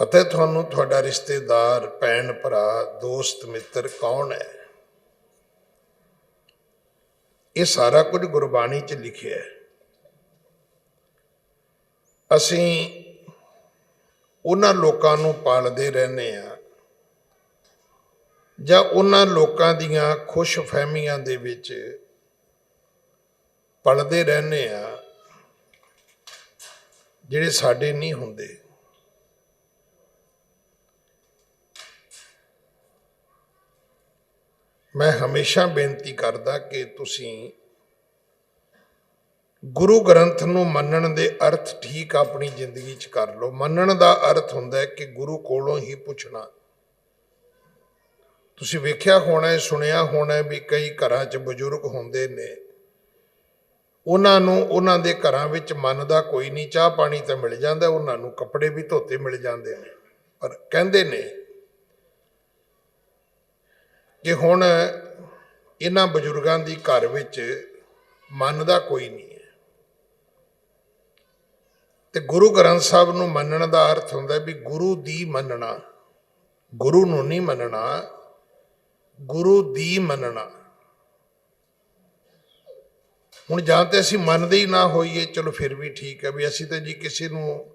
ਪਤਾ ਤੁਹਾਨੂੰ ਤੁਹਾਡਾ ਰਿਸ਼ਤੇਦਾਰ, ਭੈਣ, ਭਰਾ, ਦੋਸਤ, ਮਿੱਤਰ ਕੌਣ ਹੈ? ਇਹ ਸਾਰਾ ਕੁਝ ਗੁਰਬਾਣੀ 'ਚ ਲਿਖਿਆ ਹੈ। ਅਸੀਂ ਉਹਨਾਂ ਲੋਕਾਂ ਨੂੰ ਪਾਲਦੇ ਰਹਿੰਦੇ ਆ ਜਾਂ ਉਹਨਾਂ ਲੋਕਾਂ ਦੀਆਂ ਖੁਸ਼ ਫਹਿਮੀਆਂ ਦੇ ਵਿੱਚ ਪਲਦੇ ਰਹਿੰਦੇ ਆ ਜਿਹੜੇ ਸਾਡੇ ਨਹੀਂ ਹੁੰਦੇ। ਮੈਂ ਹਮੇਸ਼ਾ ਬੇਨਤੀ ਕਰਦਾ ਕਿ ਤੁਸੀਂ ਗੁਰੂ ਗ੍ਰੰਥ ਨੂੰ ਮੰਨਣ ਦੇ ਅਰਥ ਠੀਕ ਆਪਣੀ ਜ਼ਿੰਦਗੀ 'ਚ ਕਰ ਲਓ। ਮੰਨਣ ਦਾ ਅਰਥ ਹੁੰਦਾ ਹੈ ਕਿ ਗੁਰੂ ਕੋਲੋਂ ਹੀ ਪੁੱਛਣਾ। ਤੁਸੀਂ ਵੇਖਿਆ ਹੋਣਾ ਸੁਣਿਆ ਹੋਣਾ ਵੀ ਕਈ ਘਰਾਂ 'ਚ ਬਜ਼ੁਰਗ ਹੁੰਦੇ ਨੇ। ਉਹਨਾਂ ਨੂੰ, ਉਹਨਾਂ ਦੇ ਘਰਾਂ ਵਿੱਚ ਮਨ ਦਾ ਕੋਈ ਨਹੀਂ, ਚਾਹ ਪਾਣੀ ਤਾਂ ਮਿਲ ਜਾਂਦਾ, ਉਹਨਾਂ ਨੂੰ ਕੱਪੜੇ ਵੀ ਧੋਤੇ ਮਿਲ ਜਾਂਦੇ ਨੇ। ਪਰ ਕਹਿੰਦੇ ਨੇ ਕਿ ਹੁਣ ਇਹਨਾਂ ਬਜ਼ੁਰਗਾਂ ਦੀ ਘਰ ਵਿੱਚ ਮੰਨਦਾ ਕੋਈ ਨਹੀਂ ਹੈ, ਤੇ ਗੁਰੂ ਗ੍ਰੰਥ ਸਾਹਿਬ ਨੂੰ ਮੰਨਣ ਦਾ ਅਰਥ ਹੁੰਦਾ ਵੀ ਗੁਰੂ ਦੀ ਮੰਨਣਾ, ਗੁਰੂ ਨੂੰ ਨਹੀਂ ਮੰਨਣਾ, ਗੁਰੂ ਦੀ ਮੰਨਣਾ। ਹੁਣ ਜਾਂ ਤੇ ਅਸੀਂ ਮੰਨਦੇ ਹੀ ਨਾ ਹੋਈਏ, ਚਲੋ ਫਿਰ ਵੀ ਠੀਕ ਹੈ ਵੀ ਅਸੀਂ ਤਾਂ ਜੀ ਕਿਸੇ ਨੂੰ,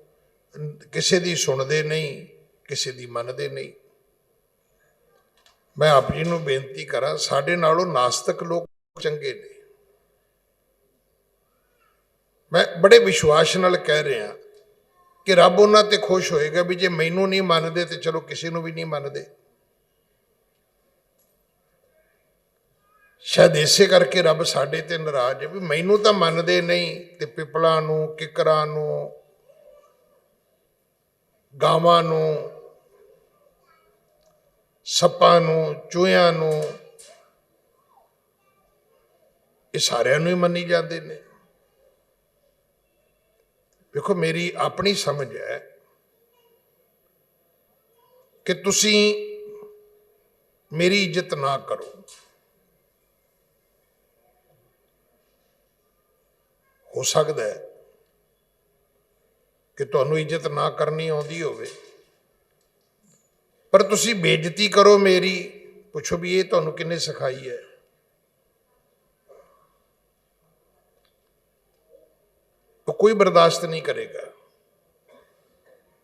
ਕਿਸੇ ਦੀ ਸੁਣਦੇ ਨਹੀਂ, ਕਿਸੇ ਦੀ ਮੰਨਦੇ ਨਹੀਂ। ਮੈਂ ਆਪ ਜੀ ਨੂੰ ਬੇਨਤੀ ਕਰਾਂ, ਸਾਡੇ ਨਾਲੋਂ ਨਾਸਤਕ ਲੋਕ ਚੰਗੇ ਨੇ। ਮੈਂ ਬੜੇ ਵਿਸ਼ਵਾਸ ਨਾਲ ਕਹਿ ਰਿਹਾ ਕਿ ਰੱਬ ਉਹਨਾਂ ਤੇ ਖੁਸ਼ ਹੋਏਗਾ ਵੀ ਜੇ ਮੈਨੂੰ ਨਹੀਂ ਮੰਨਦੇ ਤੇ ਚਲੋ ਕਿਸੇ ਨੂੰ ਵੀ ਨਹੀਂ ਮੰਨਦੇ। ਸ਼ਾਇਦ ਇਸੇ ਕਰਕੇ ਰੱਬ ਸਾਡੇ ਤੇ ਨਾਰਾਜ਼ ਹੈ ਵੀ ਮੈਨੂੰ ਤਾਂ ਮੰਨਦੇ ਨਹੀਂ ਤੇ ਪਿਪਲਾਂ ਨੂੰ, ਕਿਕਰਾਂ ਨੂੰ, ਗਾਵਾਂ ਨੂੰ ਸੱਪਾਂ ਨੂੰ, ਚੂਹਿਆਂ ਨੂੰ, ਇਹ ਸਾਰਿਆਂ ਨੂੰ ਹੀ ਮੰਨੀ ਜਾਂਦੇ ਨੇ। ਵੇਖੋ, ਮੇਰੀ ਆਪਣੀ ਸਮਝ ਹੈ ਕਿ ਤੁਸੀਂ ਮੇਰੀ ਇੱਜ਼ਤ ਨਾ ਕਰੋ। ਹੋ ਸਕਦਾ ਹੈ ਕਿ ਤੁਹਾਨੂੰ ਇੱਜ਼ਤ ਨਾ ਕਰਨੀ ਆਉਂਦੀ ਹੋਵੇ। ਪਰ ਤੁਸੀਂ ਬੇਇੱਜ਼ਤੀ ਕਰੋ ਮੇਰੀ। ਪੁੱਛੋ ਵੀ ਇਹ ਤੁਹਾਨੂੰ ਕਿੰਨੇ ਸਿਖਾਈ ਹੈ। ਉਹ ਕੋਈ ਬਰਦਾਸ਼ਤ ਨਹੀਂ ਕਰੇਗਾ।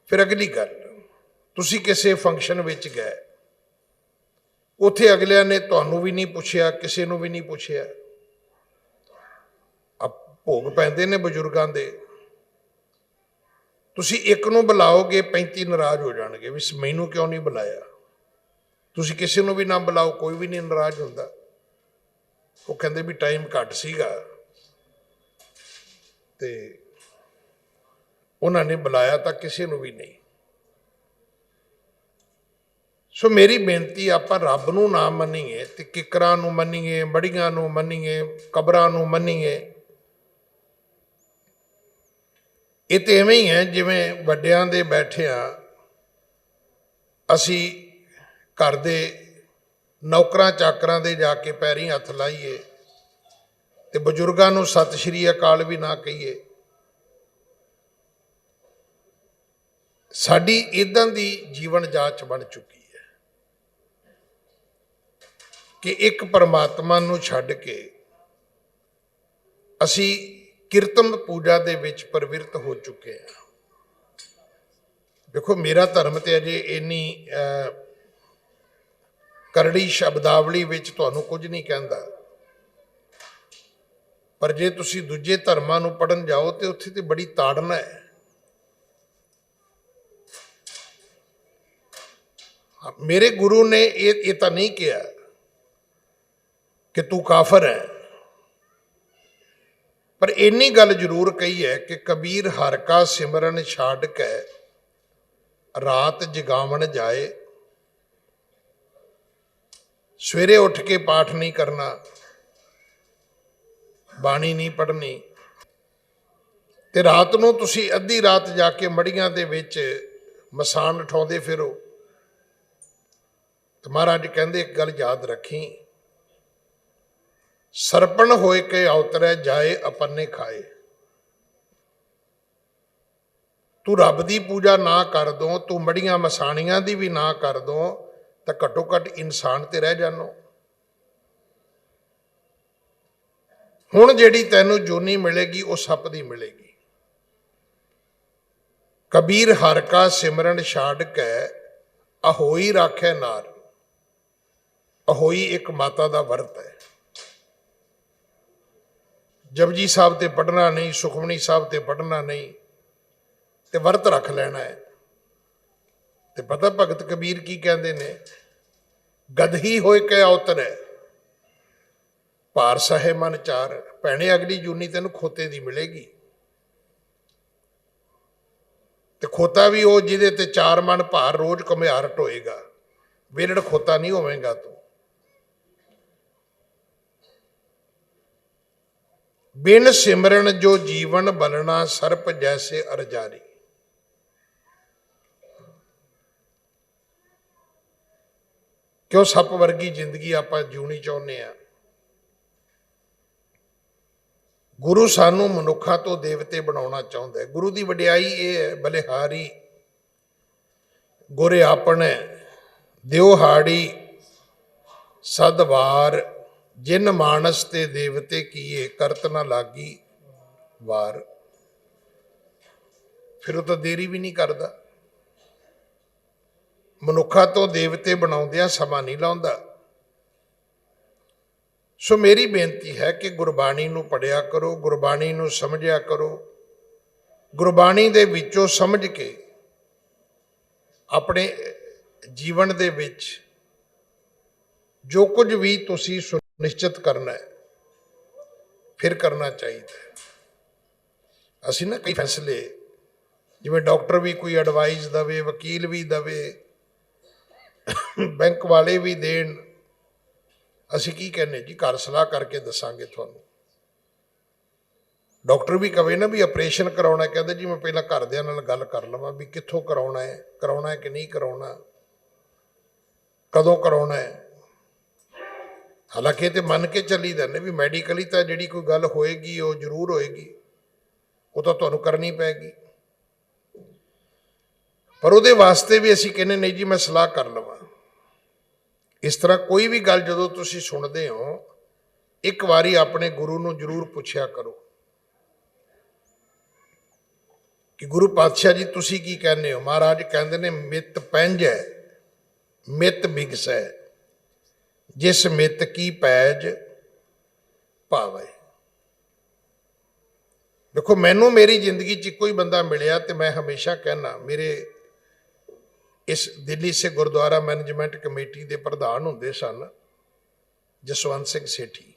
ਫਿਰ ਅਗਲੀ ਗੱਲ, ਤੁਸੀਂ ਕਿਸੇ ਫੰਕਸ਼ਨ ਵਿੱਚ ਗਏ। ਉੱਥੇ ਅਗਲਿਆਂ ਨੇ ਤੁਹਾਨੂੰ ਵੀ ਨਹੀਂ ਪੁੱਛਿਆ, ਕਿਸੇ ਨੂੰ ਵੀ ਨਹੀਂ ਪੁੱਛਿਆ। ਭੋਗ ਪੈਂਦੇ ਨੇ ਬਜ਼ੁਰਗਾਂ ਦੇ। ਤੁਸੀਂ ਇੱਕ ਨੂੰ ਬੁਲਾਓਗੇ 35 ਨਾਰਾਜ਼ ਹੋ ਜਾਣਗੇ ਵੀ ਮੈਨੂੰ ਕਿਉਂ ਨਹੀਂ ਬੁਲਾਇਆ? ਤੁਸੀਂ ਕਿਸੇ ਨੂੰ ਵੀ ਨਾ ਬੁਲਾਓ, ਕੋਈ ਵੀ ਨਹੀਂ ਨਾਰਾਜ਼ ਹੁੰਦਾ। ਉਹ ਕਹਿੰਦੇ ਵੀ ਟਾਈਮ ਘੱਟ ਸੀਗਾ। ਤੇ ਉਹਨਾਂ ਨੇ ਬੁਲਾਇਆ ਤਾਂ ਕਿਸੇ ਨੂੰ ਵੀ ਨਹੀਂ। ਸੋ ਮੇਰੀ ਬੇਨਤੀ, ਆਪਾਂ ਰੱਬ ਨੂੰ ਨਾ ਮੰਨੀਏ ਤੇ ਕਿਕਰਾਂ ਨੂੰ ਮੰਨੀਏ ਮੜੀਆਂ ਨੂੰ ਮੰਨੀਏ, ਕਬਰਾਂ ਨੂੰ ਮੰਨੀਏ। ਇਹ ਤੇ ਐਵੇਂ ਹੀ ਹੈ, ਜਿਵੇਂ ਵੱਡਿਆਂ ਦੇ ਬੈਠਿਆਂ ਅਸੀਂ ਘਰ ਦੇ ਨੌਕਰਾਂ ਚਾਕਰਾਂ ਦੇ ਜਾ ਕੇ ਪੈਰੀ ਹੱਥ ਲਾਈਏ ਤੇ ਬਜ਼ੁਰਗਾਂ ਨੂੰ ਸਤਿ ਸ਼੍ਰੀ ਅਕਾਲ ਵੀ ਨਾ ਕਹੀਏ। ਸਾਡੀ ਇਦਾਂ ਦੀ ਜੀਵਨ ਜਾਚ ਬਣ ਚੁੱਕੀ ਹੈ ਕਿ ਇੱਕ ਪਰਮਾਤਮਾ ਨੂੰ ਛੱਡ ਕੇ ਅਸੀਂ ਕੀਰਤਨ ਪੂਜਾ ਦੇ ਵਿੱਚ ਪ੍ਰਵਿਰਤ ਹੋ ਚੁੱਕੇ ਹਾਂ ਦੇਖੋ, ਮੇਰਾ ਧਰਮ ਤੇ ਅਜੇ ਇੰਨੀ ਕਰੜੀ ਸ਼ਬਦਾਵਲੀ ਵਿੱਚ ਤੁਹਾਨੂੰ ਕੁਝ ਨਹੀਂ ਕਹਿੰਦਾ। ਪਰ ਜੇ ਤੁਸੀਂ ਦੂਜੇ ਧਰਮਾਂ ਨੂੰ ਪੜਨ ਜਾਓ ਤੇ ਉੱਥੇ ਤੇ ਬੜੀ ਤਾੜਨਾ ਹੈ, ਮੇਰੇ ਗੁਰੂ ਨੇ ਇਹ ਇਹ ਤਾਂ ਨਹੀਂ ਕਿਹਾ ਕਿ ਤੂੰ ਕਾਫਰ ਹੈ। ਪਰ ਇੰਨੀ ਗੱਲ ਜ਼ਰੂਰ ਕਹੀ ਹੈ ਕਿ ਕਬੀਰ ਹਰ ਕਾ ਸਿਮਰਨ ਛੱਡ ਕੇ ਰਾਤ ਜਗਾਵਣ ਜਾਏ। ਸਵੇਰੇ ਉੱਠ ਕੇ ਪਾਠ ਨਹੀਂ ਕਰਨਾ, ਬਾਣੀ ਨਹੀਂ ਪੜ੍ਹਨੀ ਤੇ ਰਾਤ ਨੂੰ ਤੁਸੀਂ ਅੱਧੀ ਰਾਤ ਜਾ ਕੇ ਮੜੀਆਂ ਦੇ ਵਿੱਚ ਮਸਾਨ ਉਠਾਉਂਦੇ ਫਿਰੋ। ਤੇ ਮਹਾਰਾਜ ਕਹਿੰਦੇ ਇੱਕ ਗੱਲ ਯਾਦ ਰੱਖੀ ਸਰਪਣ ਹੋਏ ਕੇ ਅਵਤਰੈ ਜਾਏ ਆਪਨੇ ਖਾਏ। ਤੂੰ ਰੱਬ ਦੀ ਪੂਜਾ ਨਾ ਕਰ ਦੋ, ਤੂੰ ਮੜੀਆਂ ਮਸਾਣੀਆਂ ਦੀ ਵੀ ਨਾ ਕਰ ਦੋ, ਤਾਂ ਘੱਟੋ ਘੱਟ ਇਨਸਾਨ ਤੇ ਰਹਿ ਜਾਨੋ। ਹੁਣ ਜਿਹੜੀ ਤੈਨੂੰ ਜੂਨੀ ਮਿਲੇਗੀ, ਉਹ ਸੱਪ ਦੀ ਮਿਲੇਗੀ। ਕਬੀਰ ਹਰ ਕਾ ਸਿਮਰਨ ਛਾੜ ਕੇ, ਅਹੋਈ ਰਾਖੇ ਨਾਰ। ਅਹੋਈ ਇੱਕ ਮਾਤਾ ਦਾ ਵਰਤ ਹੈ। ਜਪਜੀ ਸਾਹਿਬ ਤੇ ਪੜਨਾ ਨਹੀਂ, ਸੁਖਮਨੀ ਸਾਹਿਬ ਤੇ ਪੜਨਾ ਨਹੀਂ, ਤੇ ਵਰਤ ਰੱਖ ਲੈਣਾ ਹੈ। ਤੇ ਪਤਾ ਭਗਤ ਕਬੀਰ ਕੀ ਕਹਿੰਦੇ ਨੇ? ਗਦਹੀ ਹੋਏ ਕੇ ਉਤਰੇ ਭਾਰ ਸਹੇ ਮਨ ਚਾਰ, ਭੈਣੇ ਅਗਲੀ ਜੂਨੀ ਤੈਨੂੰ ਖੋਤੇ ਦੀ ਮਿਲੇਗੀ। ਤੇ ਖੋਤਾ ਵੀ ਉਹ ਜਿਹਦੇ ਤੇ ਚਾਰ ਮਨ ਭਾਰ ਰੋਜ਼ ਘੁਮਿਆਰ ਢੋਏਗਾ ਵਿਰੜ ਖੋਤਾ ਨਹੀਂ ਹੋਵੇਂਗਾ ਤੂੰ। ਬਿਨ ਸਿਮਰਨ ਜੋ ਜੀਵਨ ਬਲਣਾ ਸਰਪ ਜੈਸੇ ਅਰਜਾਰੀ। ਕਿਉਂ ਸੱਪ ਵਰਗੀ ਜ਼ਿੰਦਗੀ ਆਪਾਂ ਜਿਉਣੀ ਚਾਹੁੰਦੇ ਆ ਗੁਰੂ ਸਾਨੂੰ ਮਨੁੱਖਾਂ ਤੋਂ ਦੇਵਤੇ ਬਣਾਉਣਾ ਚਾਹੁੰਦਾ ਹੈ। ਗੁਰੂ ਦੀ ਵਡਿਆਈ ਇਹ ਹੈ, ਬਲਿਹਾਰੀ, ਗੁਰੇ ਆਪਣੇ ਦਿਓ ਸਦਵਾਰ ਜਿਨ ਮਾਨਸ ਤੇ ਦੇਵਤੇ ਕੀਏ, ਕਰਤ ਨਾ ਲਾਗੀ ਵਾਰ। ਫਿਰ ਉਹ ਤਾਂ ਦੇਰੀ ਵੀ ਨਹੀਂ ਕਰਦਾ। ਮਨੁੱਖਾਂ ਤੋਂ ਦੇਵਤੇ ਬਣਾਉਂਦਿਆਂ ਸਮਾਂ ਨਹੀਂ ਲਾਉਂਦਾ। ਸੋ ਮੇਰੀ ਬੇਨਤੀ ਹੈ ਕਿ ਗੁਰਬਾਣੀ ਨੂੰ ਪੜਿਆ ਕਰੋ, ਗੁਰਬਾਣੀ ਨੂੰ ਸਮਝਿਆ ਕਰੋ। ਗੁਰਬਾਣੀ ਦੇ ਵਿੱਚੋਂ ਸਮਝ ਕੇ ਆਪਣੇ ਜੀਵਨ ਦੇ ਵਿੱਚ ਜੋ ਕੁਝ ਵੀ ਤੁਸੀਂ ਨਿਸ਼ਚਿਤ ਕਰਨਾ ਹੈ। ਫਿਰ ਕਰਨਾ ਚਾਹੀਦਾ ਅਸੀਂ ਨਾ ਕਈ ਫੈਸਲੇ ਜਿਵੇਂ ਡਾਕਟਰ ਵੀ ਕੋਈ ਐਡਵਾਈਸ ਦਵੇ ਵਕੀਲ ਵੀ ਦਵੇ ਬੈਂਕ ਵਾਲੇ ਵੀ ਦੇਣ ਅਸੀਂ ਕੀ ਕਹਿੰਨੇ ਜੀ? ਘਰ ਸਲਾਹ ਕਰਕੇ ਦੱਸਾਂਗੇ ਤੁਹਾਨੂੰ। ਡਾਕਟਰ ਵੀ ਕਵੇ ਨਾ ਵੀ ਆਪਰੇਸ਼ਨ ਕਰਾਉਣਾ ਹੈ, ਕਹਿੰਦੇ ਜੀ ਮੈਂ ਪਹਿਲਾਂ ਘਰਦਿਆਂ ਨਾਲ ਗੱਲ ਕਰ ਲਵਾਂ ਵੀ ਕਿੱਥੋਂ ਕਰਾਉਣਾ ਹੈ ਕਰਾਉਣਾ ਹੈ ਕਿ ਨਹੀਂ ਕਰਾਉਣਾ? ਕਦੋਂ ਕਰਾਉਣਾ ਹੈ? ਹਾਲਾਂਕਿ ਇਹ ਤੇ ਮੰਨ ਕੇ ਚੱਲੀ ਨੇ ਵੀ ਮੈਡੀਕਲੀ ਤਾਂ ਜਿਹੜੀ ਕੋਈ ਗੱਲ ਹੋਏਗੀ, ਉਹ ਜ਼ਰੂਰ ਹੋਏਗੀ। ਉਹ ਤਾਂ ਤੁਹਾਨੂੰ ਕਰਨੀ ਪੈਗੀ। ਪਰ ਉਹਦੇ ਵਾਸਤੇ ਵੀ ਅਸੀਂ ਕਹਿੰਨੇ ਨਹੀਂ ਜੀ, ਮੈਂ ਸਲਾਹ ਕਰ ਲਵਾਂ। ਇਸ ਤਰ੍ਹਾਂ ਕੋਈ ਵੀ ਗੱਲ ਜਦੋਂ ਤੁਸੀਂ ਸੁਣਦੇ ਹੋ, ਇੱਕ ਵਾਰੀ ਆਪਣੇ ਗੁਰੂ ਨੂੰ ਜ਼ਰੂਰ ਪੁੱਛਿਆ ਕਰੋ। ਕਿ ਗੁਰੂ ਪਾਤਸ਼ਾਹ ਜੀ, ਤੁਸੀਂ ਕੀ ਕਹਿੰਦੇ ਹੋ? ਮਹਾਰਾਜ ਕਹਿੰਦੇ ਨੇ, ਮਿੱਤ ਪੈਂਜ ਹੈ ਮਿੱਤ ਹੈ ਜਿਸ ਮਿੱਤ ਕੀ ਪੈਜ ਭਾਵੇ। ਦੇਖੋ, ਮੈਨੂੰ ਮੇਰੀ ਜ਼ਿੰਦਗੀ 'ਚ ਕੋਈ ਬੰਦਾ ਮਿਲਿਆ ਤੇ ਮੈਂ ਹਮੇਸ਼ਾ ਕਹਿਣਾ ਮੇਰੇ ਇਸ ਦਿੱਲੀ ਸੇ ਗੁਰਦੁਆਰਾ ਮੈਨੇਜਮੈਂਟ ਕਮੇਟੀ ਦੇ ਪ੍ਰਧਾਨ ਹੁੰਦੇ ਸਨ, ਜਸਵੰਤ ਸਿੰਘ ਸੇਠੀ।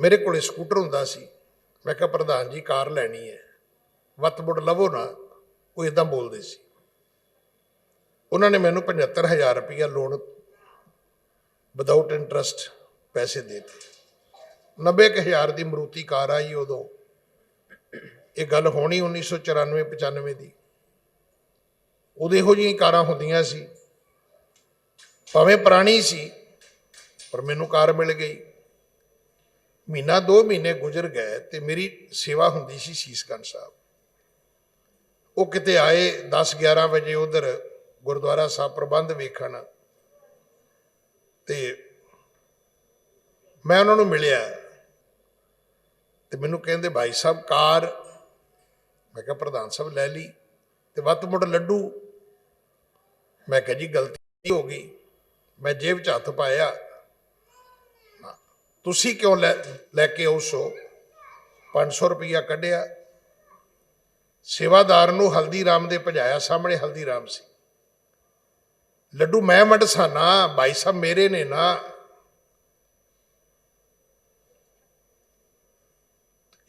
ਮੇਰੇ ਕੋਲ ਸਕੂਟਰ ਹੁੰਦਾ ਸੀ। ਮੈਂ ਕਿਹਾ, ਪ੍ਰਧਾਨ ਜੀ, ਕਾਰ ਲੈਣੀ ਹੈ। ਵਤਬੁੜ ਲਵੋ ਨਾ, ਉਹ ਇਦਾਂ ਬੋਲਦੇ ਸੀ। ਉਹਨਾਂ ਨੇ ਮੈਨੂੰ 75000 ਰੁਪਇਆ ਲੋਨ ਵਿਦਆਊਟ ਇੰਟਰਸਟ ਪੈਸੇ ਦੇ ਦਿੱਤੇ। 90000 ਦੀ ਮਰੂਤੀ ਕਾਰ ਆਈ ਉਦੋਂ। ਇਹ ਗੱਲ ਹੋਣੀ 1994 95 ਦੀ। ਉਦੋਂ ਇਹੋ ਜਿਹੀਆਂ ਕਾਰਾਂ ਹੁੰਦੀਆਂ ਸੀ। ਭਾਵੇਂ ਪੁਰਾਣੀ ਸੀ, ਪਰ ਮੈਨੂੰ ਕਾਰ ਮਿਲ ਗਈ। ਮਹੀਨਾ ਦੋ ਮਹੀਨੇ ਗੁਜ਼ਰ ਗਏ ਤੇ ਮੇਰੀ ਸੇਵਾ ਹੁੰਦੀ ਸੀ ਸੀਸਗੰਜ ਸਾਹਿਬ। ਉਹ ਕਿਤੇ ਆਏ 10 11 ਵਜੇ ਉਧਰ ਗੁਰਦੁਆਰਾ ਸਾਹਿਬ ਪ੍ਰਬੰਧ ਵੇਖਣ। ਤੇ ਮੈਂ ਉਹਨਾਂ ਨੂੰ ਮਿਲਿਆ ਤੇ ਮੈਨੂੰ ਕਹਿੰਦੇ, ਭਾਈ ਸਾਹਿਬ, ਕਾਰ। ਮੈਂ ਕਿਹਾ, ਪ੍ਰਧਾਨ ਸਾਹਿਬ, ਲੈ ਲਈ। ਤੇ ਵੱਤ ਮੁੱਢ ਲੱਡੂ। ਮੈਂ ਕਿਹਾ, ਜੀ, ਗਲਤੀ ਹੋ ਗਈ। ਮੈਂ ਜੇਬ 'ਚ ਹੱਥ ਪਾਇਆ। ਤੁਸੀਂ ਕਿਉਂ ਲੈ ਲੈ ਕੇ ਆਓ ਸੋ 500 ਰੁਪਇਆ ਕੱਢਿਆ। ਸੇਵਾਦਾਰ ਨੂੰ ਹਲਦੀਰਾਮ ਦੇ ਭਜਾਇਆ, ਸਾਹਮਣੇ ਹਲਦੀਰਾਮ ਸੀ। ਲੱਡੂ ਮੈਂ ਮੜਸਾਨਾ ਭਾਈ ਸਾਹਿਬ ਮੇਰੇ ਨੇ ਨਾ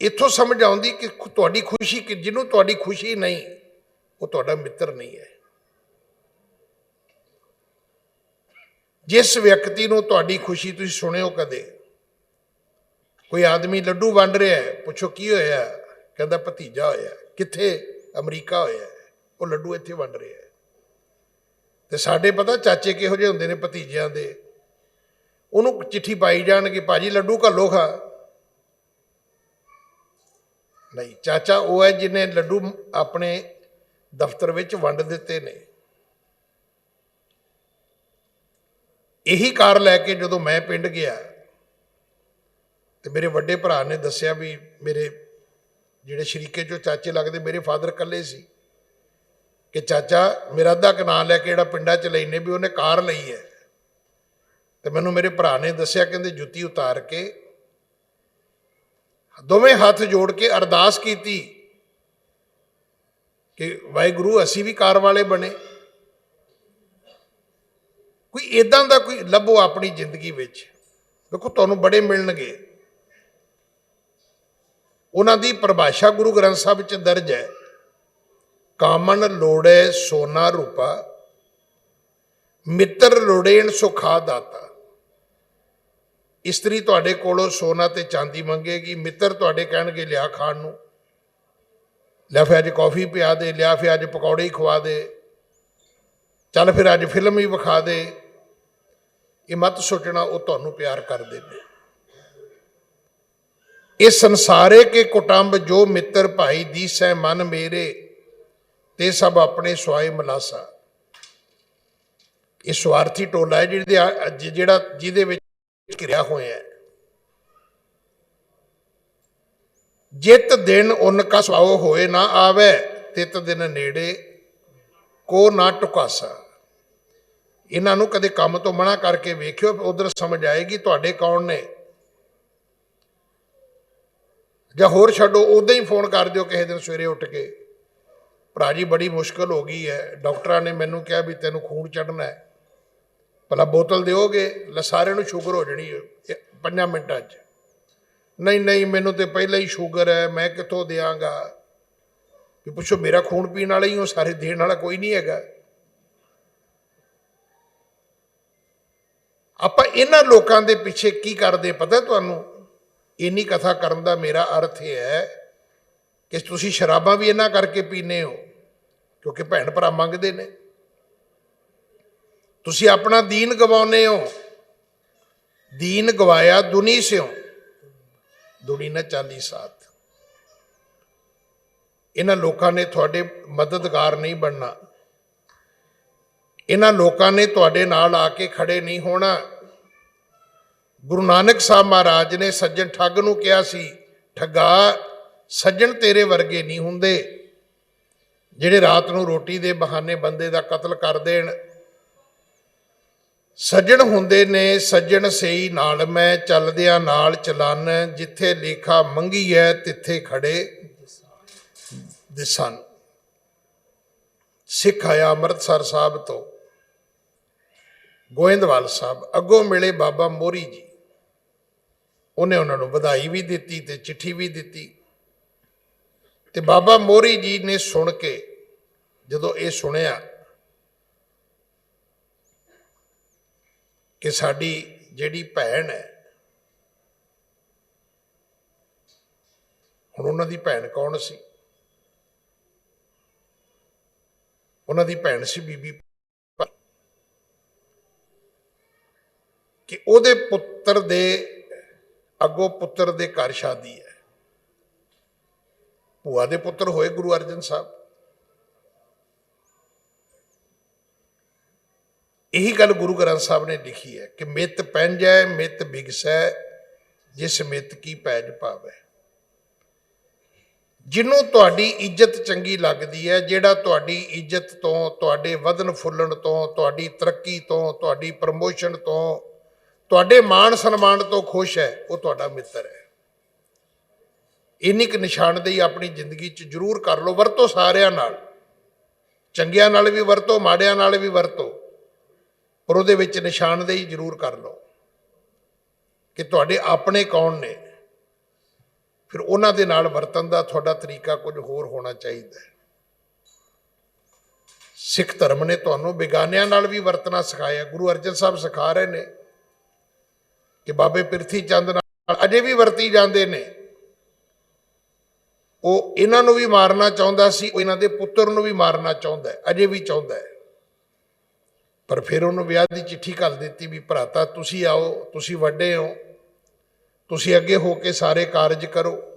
ਇੱਥੋਂ ਸਮਝ ਆਉਂਦੀ ਕਿ ਖੁ- ਤੁਹਾਡੀ ਖੁਸ਼ੀ ਕਿ ਜਿਹਨੂੰ ਤੁਹਾਡੀ ਖੁਸ਼ੀ ਨਹੀਂ ਉਹ ਤੁਹਾਡਾ ਮਿੱਤਰ ਨਹੀਂ ਹੈ ਜਿਸ ਵਿਅਕਤੀ ਨੂੰ ਤੁਹਾਡੀ ਖੁਸ਼ੀ ਤੁਸੀਂ ਸੁਣਿਓ ਕਦੇ ਕੋਈ ਆਦਮੀ ਲੱਡੂ ਵੰਡ ਰਿਹਾ ਹੈ ਪੁੱਛੋ ਕੀ ਹੋਇਆ ਕਹਿੰਦਾ ਭਤੀਜਾ ਹੋਇਆ ਕਿੱਥੇ ਅਮਰੀਕਾ ਹੋਇਆ ਉਹ ਲੱਡੂ ਇੱਥੇ ਵੰਡ ਰਿਹਾ ਹੈ ਤੇ ਸਾਡੇ ਪਤਾ ਚਾਚੇ ਕਿਹੋ ਜਿਹੇ ਹੁੰਦੇ ਨੇ ਭਤੀਜਿਆਂ ਦੇ। ਉਹਨੂੰ ਚਿੱਠੀ ਪਾਈ ਜਾਣਗੇ, ਭਾਜੀ, ਲੱਡੂ ਘੱਲੋ ਖਾ। ਨਹੀਂ, ਚਾਚਾ ਉਹ ਹੈ ਜਿਹਨੇ ਲੱਡੂ ਆਪਣੇ ਦਫ਼ਤਰ ਵਿੱਚ ਵੰਡ ਦਿੱਤੇ ਨੇ। ਇਹੀ ਕਾਰ ਲੈ ਕੇ ਜਦੋਂ ਮੈਂ ਪਿੰਡ ਗਿਆ, ਤੇ ਮੇਰੇ ਵੱਡੇ ਭਰਾ ਨੇ ਦੱਸਿਆ ਵੀ ਮੇਰੇ ਜਿਹੜੇ ਸ਼ਰੀਕੇ ਚੋਂ ਚਾਚੇ ਲੱਗਦੇ, ਮੇਰੇ ਫਾਦਰ ਇਕੱਲੇ ਸੀ। ਕਿ ਚਾਚਾ ਮੇਰਾ ਅੱਧਾ ਕੁ ਨਾਂ ਲੈ ਕੇ ਜਿਹੜਾ ਪਿੰਡਾਂ ਚ ਲੈਨੇ ਵੀ ਉਹਨੇ ਕਾਰ ਲਈ ਹੈ। ਤੇ ਮੈਨੂੰ ਮੇਰੇ ਭਰਾ ਨੇ ਦੱਸਿਆ, ਕਹਿੰਦੇ ਜੁੱਤੀ ਉਤਾਰ ਕੇ ਦੋਵੇਂ ਹੱਥ ਜੋੜ ਕੇ ਅਰਦਾਸ ਕੀਤੀ ਕਿ ਵਾਹਿਗੁਰੂ, ਅਸੀਂ ਵੀ ਕਾਰ ਵਾਲੇ ਬਣੇ। ਕੋਈ ਇਦਾਂ ਦਾ ਕੋਈ ਲੱਭੋ ਆਪਣੀ ਜ਼ਿੰਦਗੀ ਵਿੱਚ। ਦੇਖੋ, ਤੁਹਾਨੂੰ ਬੜੇ ਮਿਲਣਗੇ। ਉਹਨਾਂ ਦੀ ਪਰਿਭਾਸ਼ਾ ਗੁਰੂ ਗ੍ਰੰਥ ਸਾਹਿਬ ਵਿੱਚ ਦਰਜ ਹੈ। ਕਾਮਨ ਲੋੜੇ ਸੋਨਾ ਰੂਪਾ, ਮਿੱਤਰ ਲੋੜੇਣ ਸੁਖਾ ਦਾਤਾ। ਇਸਤਰੀ ਤੁਹਾਡੇ ਕੋਲੋਂ ਸੋਨਾ ਤੇ ਚਾਂਦੀ ਮੰਗੇਗੀ, ਮਿੱਤਰ ਤੁਹਾਡੇ ਕਹਿਣਗੇ, ਲਿਆ ਖਾਣ ਨੂੰ। ਲਿਆ ਫਿਰ ਅੱਜ ਕਾਫੀ ਪਿਆ ਦੇ, ਲਿਆ ਫਿਰ ਅੱਜ ਪਕੌੜੇ ਹੀ ਖਵਾ ਦੇ। ਚੱਲ ਫਿਰ ਅੱਜ ਫਿਲਮ ਹੀ ਵਿਖਾ ਦੇ। ਇਹ ਮਤ ਸੋਚਣਾ, ਉਹ ਤੁਹਾਨੂੰ ਪਿਆਰ ਕਰਦੇ ਨੇ ਇਹ ਸੰਸਾਰੇ ਕੇ ਕੁਟੰਬ ਜੋ ਮਿੱਤਰ ਭਾਈ ਦੀ ਸਹਿ ਮਨ ਮੇਰੇ ਤੇ ਸਭ ਆਪਣੇ ਸਵਾਏ ਮਲਾਸਾ। ਇਹ ਸਵਾਰਥੀ ਟੋਲਾ ਹੈ ਜਿਹਦੇ ਜਿਹੜਾ ਜਿਹਦੇ ਵਿੱਚ ਘਿਰਿਆ ਹੋਇਆ ਹੈ। ਜਿਤ ਦਿਨ ਉਨ ਕਾ ਸੁਆਓ ਹੋਏ ਨਾ ਆਵੇ, ਤਿਤ ਦਿਨ ਨੇੜੇ ਕੋ ਨਾ ਟੁਕਾਸਾ। ਇਹਨਾਂ ਨੂੰ ਕਦੇ ਕੰਮ ਤੋਂ ਮਨਾ ਕਰਕੇ ਵੇਖਿਓ, ਉਧਰ ਸਮਝ ਆਏਗੀ ਤੁਹਾਡੇ ਕੌਣ ਨੇ। ਜਾਂ ਹੋਰ ਛੱਡੋ ਉਦਾਂ ਹੀ ਫੋਨ ਕਰ ਦਿਓ ਕਿਸੇ ਦਿਨ ਸਵੇਰੇ ਉੱਠ ਕੇ। ਭਰਾ ਜੀ, ਬੜੀ ਮੁਸ਼ਕਲ ਹੋ ਗਈ ਹੈ। ਡਾਕਟਰਾਂ ਨੇ ਮੈਨੂੰ ਕਿਹਾ ਵੀ ਤੈਨੂੰ ਖੂਨ ਚੜਨਾ ਹੈ। ਭਲਾ ਬੋਤਲ ਦਿਓਗੇ? ਲੈ ਸਾਰਿਆਂ ਨੂੰ ਸ਼ੂਗਰ ਹੋ ਜਣੀ ਪੰਜਾਂ ਮਿੰਟਾਂ 'ਚ। ਨਹੀਂ ਨਹੀਂ, ਮੈਨੂੰ ਤੇ ਪਹਿਲਾਂ ਹੀ ਸ਼ੂਗਰ ਹੈ, ਮੈਂ ਕਿੱਥੋਂ ਦੇਵਾਂਗਾ ਵੀ ਪੁੱਛੋ, ਮੇਰਾ ਖੂਨ ਪੀਣ ਵਾਲਾ ਹੀ ਹੋ, ਸਾਰੇ ਦੇਣ ਵਾਲਾ ਕੋਈ ਨਹੀਂ ਹੈਗਾ। ਆਪਾਂ ਇਹਨਾਂ ਲੋਕਾਂ ਦੇ ਪਿੱਛੇ ਕੀ ਕਰਦੇ, ਪਤਾ ਤੁਹਾਨੂੰ? ਇੰਨੀ ਕਥਾ ਕਰਨ ਦਾ ਮੇਰਾ ਅਰਥ ਇਹ ਹੈ ਕਿ ਤੁਸੀਂ ਸ਼ਰਾਬਾਂ ਵੀ ਇਹਨਾਂ ਕਰਕੇ ਪੀਨੇ ਹੋ। ਕਿਉਂਕਿ ਭੈਣ ਭਰਾ ਮੰਗਦੇ ਨੇ। ਤੁਸੀਂ ਆਪਣਾ ਦੀਨ ਗਵਾਉਨੇ ਹੋ। ਦੀਨ ਗਵਾਇਆ ਦੁਨੀ ਸਿਓ। ਦੁਨੀ ਨਾ ਚਾਲੀ ਸਾਥ। ਇਹਨਾਂ ਲੋਕਾਂ ਨੇ ਤੁਹਾਡੇ ਮਦਦਗਾਰ ਨਹੀਂ ਬਣਨਾ। ਇਹਨਾਂ ਲੋਕਾਂ ਨੇ ਤੁਹਾਡੇ ਨਾਲ ਆ ਕੇ ਖੜੇ ਨਹੀਂ ਹੋਣਾ। ਗੁਰੂ ਨਾਨਕ ਸਾਹਿਬ ਮਹਾਰਾਜ ਨੇ ਸੱਜਣ ਠੱਗ ਨੂੰ ਕਿਹਾ ਸੀ, ਠੱਗਾ, ਸੱਜਣ ਤੇਰੇ ਵਰਗੇ ਨਹੀਂ ਹੁੰਦੇ। ਜਿਹੜੇ ਰਾਤ ਨੂੰ ਰੋਟੀ ਦੇ ਬਹਾਨੇ ਬੰਦੇ ਦਾ ਕਤਲ ਕਰ ਦੇਣ, ਸੱਜਣ ਹੁੰਦੇ ਨੇ, ਸੱਜਣ ਸਈ ਨਾਲ ਮੈਂ, ਚੱਲਦਿਆਂ ਨਾਲ ਚਲਨ, ਜਿੱਥੇ ਲੇਖਾ ਮੰਗੀ ਹੈ ਤਿੱਥੇ ਖੜੇ ਦਿਸਨ ਸਿੱਖ ਆਇਆ ਅੰਮ੍ਰਿਤਸਰ ਸਾਹਿਬ ਤੋਂ। ਗੋਇੰਦਵਾਲ ਸਾਹਿਬ, ਅੱਗੋਂ ਮਿਲੇ ਬਾਬਾ ਮੋਰੀ ਜੀ। ਉਹਨੇ ਉਹਨਾਂ ਨੂੰ ਵਧਾਈ ਵੀ ਦਿੱਤੀ ਤੇ ਚਿੱਠੀ ਵੀ ਦਿੱਤੀ। ਤੇ ਬਾਬਾ ਮੋਰੀ ਜੀ ਨੇ ਸੁਣ ਕੇ ਜਦੋਂ ਇਹ ਸੁਣਿਆ ਕਿ ਸਾਡੀ ਜਿਹੜੀ ਭੈਣ ਹੈ, ਹੁਣ ਉਹਨਾਂ ਦੀ ਭੈਣ ਕੌਣ ਸੀ? ਉਹਨਾਂ ਦੀ ਭੈਣ ਸੀ ਬੀਬੀ ਕਿ ਉਹਦੇ ਪੁੱਤਰ ਦੇ ਅੱਗੋਂ ਪੁੱਤਰ ਦੇ ਘਰ ਸ਼ਾਦੀ ਹੈ। ਭੂਆ ਦੇ ਪੁੱਤਰ ਹੋਏ ਗੁਰੂ ਅਰਜਨ ਸਾਹਿਬ। ਇਹੀ ਗੱਲ ਗੁਰੂ ਗ੍ਰੰਥ ਸਾਹਿਬ ਨੇ ਲਿਖੀ ਹੈ ਕਿ ਮਿੱਤ ਪੈਂਜੈ ਮਿੱਤ ਬਿਗਸੈ, ਜਿਸ ਮਿੱਤ ਕੀ ਪੈਜ ਪਾਵੇ। ਜਿਹਨੂੰ ਤੁਹਾਡੀ ਇੱਜ਼ਤ ਚੰਗੀ ਲੱਗਦੀ ਹੈ, ਜਿਹੜਾ ਤੁਹਾਡੀ ਇੱਜ਼ਤ ਤੋਂ, ਤੁਹਾਡੇ ਵਧਨ ਫੁੱਲਣ ਤੋਂ, ਤੁਹਾਡੀ ਤਰੱਕੀ ਤੋਂ, ਤੁਹਾਡੀ ਪ੍ਰਮੋਸ਼ਨ ਤੋਂ, ਤੁਹਾਡੇ ਮਾਣ ਸਨਮਾਨ ਤੋਂ ਖੁਸ਼ ਹੈ, ਉਹ ਤੁਹਾਡਾ ਮਿੱਤਰ ਹੈ। ਇੰਨੀ ਕੁ ਨਿਸ਼ਾਨਦੇਹੀ ਆਪਣੀ ਜ਼ਿੰਦਗੀ 'ਚ ਜ਼ਰੂਰ ਕਰ ਲਓ, ਵਰਤੋ ਸਾਰਿਆਂ ਨਾਲ। ਚੰਗਿਆਂ ਨਾਲ ਵੀ ਵਰਤੋ, ਮਾੜਿਆਂ ਨਾਲ ਵੀ ਵਰਤੋ। ਪਰ ਉਹਦੇ ਵਿੱਚ ਨਿਸ਼ਾਨਦੇਹੀ ਜ਼ਰੂਰ ਕਰ ਲਓ ਕਿ ਤੁਹਾਡੇ ਆਪਣੇ ਕੌਣ ਨੇ। ਫਿਰ ਉਹਨਾਂ ਦੇ ਨਾਲ ਵਰਤਨ ਦਾ ਤੁਹਾਡਾ ਤਰੀਕਾ ਕੁਝ ਹੋਰ ਹੋਣਾ ਚਾਹੀਦਾ ਹੈ। ਸਿੱਖ ਧਰਮ ਨੇ ਤੁਹਾਨੂੰ ਬੇਗਾਨਿਆਂ ਨਾਲ ਵੀ ਵਰਤਣਾ ਸਿਖਾਇਆ। ਗੁਰੂ ਅਰਜਨ ਸਾਹਿਬ ਸਿਖਾ ਰਹੇ ਨੇ ਕਿ ਬਾਬੇ ਪ੍ਰਿਥੀ ਚੰਦ ਨਾਲ ਅਜੇ ਵੀ ਵਰਤੀ ਜਾਂਦੇ ਨੇ। ਉਹ ਇਹਨਾਂ ਨੂੰ ਵੀ ਮਾਰਨਾ ਚਾਹੁੰਦਾ ਸੀ, ਉਹ ਇਹਨਾਂ ਦੇ ਪੁੱਤਰ ਨੂੰ ਵੀ ਮਾਰਨਾ ਚਾਹੁੰਦਾ ਹੈ, ਅਜੇ ਵੀ ਚਾਹੁੰਦਾ ਹੈ। ਪਰ ਫਿਰ ਉਹਨੂੰ ਵਿਆਹ ਦੀ ਚਿੱਠੀ ਕਰ ਦਿੱਤੀ ਵੀ ਭਰਾਤਾ ਤੁਸੀਂ ਆਓ, ਤੁਸੀਂ ਵੱਡੇ ਹੋ, ਤੁਸੀਂ ਅੱਗੇ ਹੋ ਕੇ ਸਾਰੇ ਕਾਰਜ ਕਰੋ।